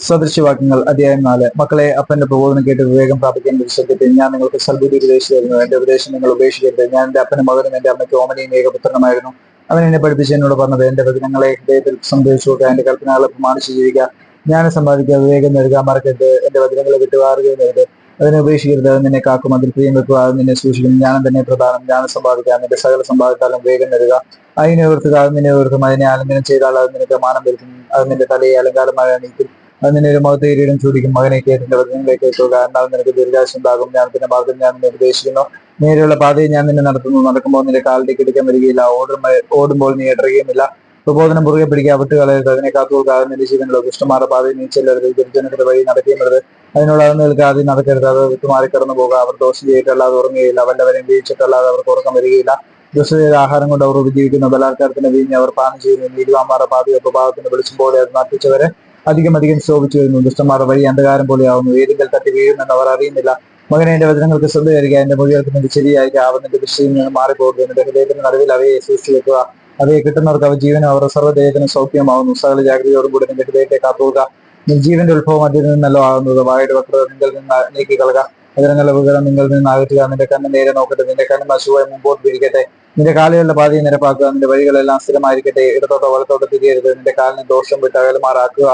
സദൃശവാക്യങ്ങൾ അധ്യായം നാല്. മക്കളെ അപ്പന്റെ പ്രബോധനം കേട്ട് വിവേകം പ്രാപിക്കാൻ ശ്രദ്ധിച്ച് ഞാൻ നിങ്ങൾക്ക് സൽബുദ്ധി ഉപദേശിച്ചു തരുന്നു എന്റെ ഉപദേശം നിങ്ങൾ ഉപേക്ഷിക്കരുത് ഞാൻ എന്റെ അപ്പന്റെ മകനും എന്റെ അമ്മയ്ക്ക് ഓമനയും ഏകപുത്രനുമായിരുന്നു. അവൻ എന്നെ പഠിപ്പിച്ച് എന്നോട് പറഞ്ഞത് എന്റെ വചനങ്ങളെ ഹൃദയത്തിൽ സംഭവിച്ചു കൊടുക്കുക എന്റെ കൽപ്പനകളെ പ്രമാണിച്ച് ജീവിക്കുക. ഞാൻ സമ്പാദിക്കുക വിവേകം നേടുക മറക്കരുത്. എന്റെ വചനങ്ങളെ വിട്ടുവാറുകയും നേരുത് അതിനെ ഉപേക്ഷിക്കരുത്. അത് നിന്നെ കാക്കും. അതിൽ പ്രിയം വെക്കുക. അത് നിന്നെ സൂക്ഷിക്കും. ഞാൻ തന്നെ പ്രധാനം. ഞാൻ സമ്പാദിക്കുക. നിന്റെ സകല സമ്പാദിച്ചാലും വേഗം നൽകുക അതിനെ ഉയർത്തുക. അത് നിന്നെ ഉയർത്തും. അതിനെ ആലിംഗനം ചെയ്താൽ അത് നിനക്ക് മാനം വരുത്തും. അത് നിന്റെ തലയെ അലങ്കാരമായി അണിയിക്കും. നിന്നെ ഒരു മുഖത്ത് കിരീടം ചൂടിക്കും മകനെ കേട്ടിന്റെ വചനങ്ങളിലേക്ക് എത്തുക. എന്നാൽ നിനക്ക് ദീർഘാശം ഉണ്ടാകും. ഞാൻ പിന്നെ മാർഗം ഞാൻ നിന്നെ ഉപദേശിക്കുന്നു. നേരെയുള്ള പാതയെ ഞാൻ നിന്നെ നടത്തുന്നു. നടക്കുമ്പോൾ നിന്റെ കാലിന്റെ കിടക്കാൻ വരികയില്ല. ഓടും ഓടുമ്പോൾ നീ ഇടറുകയുമില്ല. പ്രബോധനം മുറുകെ പിടിക്കുക. വിട്ട് കളയരുത്. അതിനെ കാത്തുകൊടുക്കാതെ നിന്റെ ജീവനുള്ള ദുഷ്ടമാരുടെ പാതയിൽ നീ ചെല്ലരുത്. ദുർജനത്തിന്റെ വഴി നടക്കേണ്ടത് അതിനോട് അത് നിൽക്കാതെ നടക്കരുത്. അത് വിട്ടുമാറി കടന്നു പോകുക. അവർ ദോഷം ചെയ്തിട്ടല്ലാതെ ഉറങ്ങുകയില്ല. വല്ലവരെയും വീഴ്ചിട്ടല്ലാതെ അവർക്ക് ഉറക്കം വരികയില്ല. ദുഷ്ടതയുടെ ആഹാരം കൊണ്ട് അവർ ഉപജീവിക്കുന്ന. ബലാത്കാരത്തിന്റെ വീഞ്ഞ് അവർ പാനം ചെയ്യുന്നു. നീരുവാമാരുടെ പാതയൊക്കെ ഭാഗത്തിന് വെളിച്ചം പോലെ അത് നട്ടിച്ചവരെ അധികം അധികം ശോഭിച്ചു വരുന്നു ദുഷ്ടന്മാർ വഴി അന്ധകാരം പോലെയാവുന്നു. ഏതെങ്കിൽ തട്ടി വീഴുമെന്ന് അവർ അറിയുന്നില്ല. മകനെ എന്റെ വചനങ്ങൾക്ക് ശ്രദ്ധ വരിക എന്റെ മൊഴികൾക്ക് നിന്റെ ശരിയായി ആവുന്നതിന്റെ വിഷയം നിന്ന് മാറിപ്പോകുക. എന്റെ ഹൃദയത്തിന്റെ നടുവിൽ അവയെ സൂക്ഷിച്ചു വെക്കുക അവയെ കിട്ടുന്നവർക്ക് അവ ജീവനും അവർ സർവദേഹത്തിന് സൗഖ്യമാവുന്നു. സകല ജാഗ്രതയോടും കൂടെ നിന്റെ ഹൃദയത്തെ കാത്തുക. ജീവന്റെ ഉത്ഭവം അതിൽ നിന്നല്ലോ ആകുന്നത്. വായുടെ വക്രത നിങ്ങളിൽ നിന്ന് നീക്കി കളക. അതിരങ്ങളുടെ വിവരം നിങ്ങളിൽ നിന്ന് അകറ്റുക. നിന്റെ കണ്ണ് നേരെ നോക്കട്ടെ. നിന്റെ കണ്ണ് നശുവായി മുമ്പോട്ട് പിരിക്കട്ടെ നിന്റെ കാലുകളുടെ പാതയെ നിരപ്പാക്കുക. നിന്റെ വഴികളെല്ലാം സ്ഥിരമായിരിക്കട്ടെ. ഇടത്തോട്ടോ വലത്തോട്ടോ തിരിയരുത്. നിന്റെ കാലിന് ദോഷം വിട്ട് അകലമാറാക്കുക